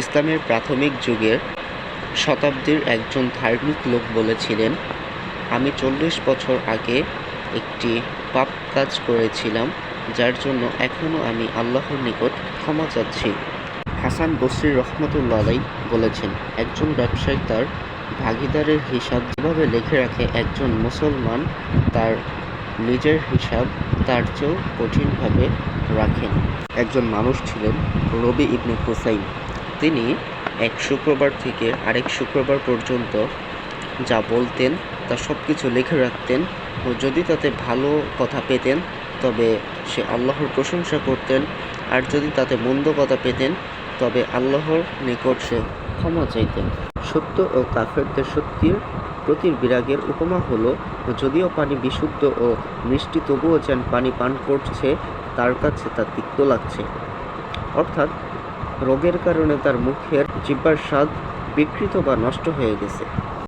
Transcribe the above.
ইসলামের প্রাথমিক যুগের শতাব্দীর একজন ধার্মিক লোক বলেছিলেন, আমি চল্লিশ বছর আগে একটি পাপ কাজ করেছিলাম, যার জন্য এখনও আমি আল্লাহর নিকট ক্ষমা চাচ্ছি। হাসান বসরি রহমতুল্লা আলাই বলেছেন, একজন ব্যবসায়ী তার ভাগিদারের হিসাব যেভাবে লিখে রাখে, একজন মুসলমান তার নিজের হিসাব তার চেয়েও কঠিনভাবে রাখেন। একজন মানুষ ছিলেন রবি ইবনে হুসাইন। তিনি এক শুক্রবার থেকে আরেক শুক্রবার পর্যন্ত যা বলতেন, তা সব কিছু লিখে রাখতেন ও যদি তাতে ভালো কথা পেতেন, তবে সে আল্লাহর প্রশংসা করতেন। আর যদি তাতে মন্দ কথা পেতেন, তবে আল্লাহর নিকট সে ক্ষমা চাইতেন। সত্য ও কাফেরদের সত্যির প্রতির বিরাগের উপমা হলো যদিও পানি বিশুদ্ধ ও মিষ্টি, তবুও যেন পানি পান করছে, তার কাছে তা তিক্ত লাগছে। অর্থাৎ রোগের কারণে তার মুখের জিব্বার স্বাদ বিকৃত বা নষ্ট হয়ে গেছে।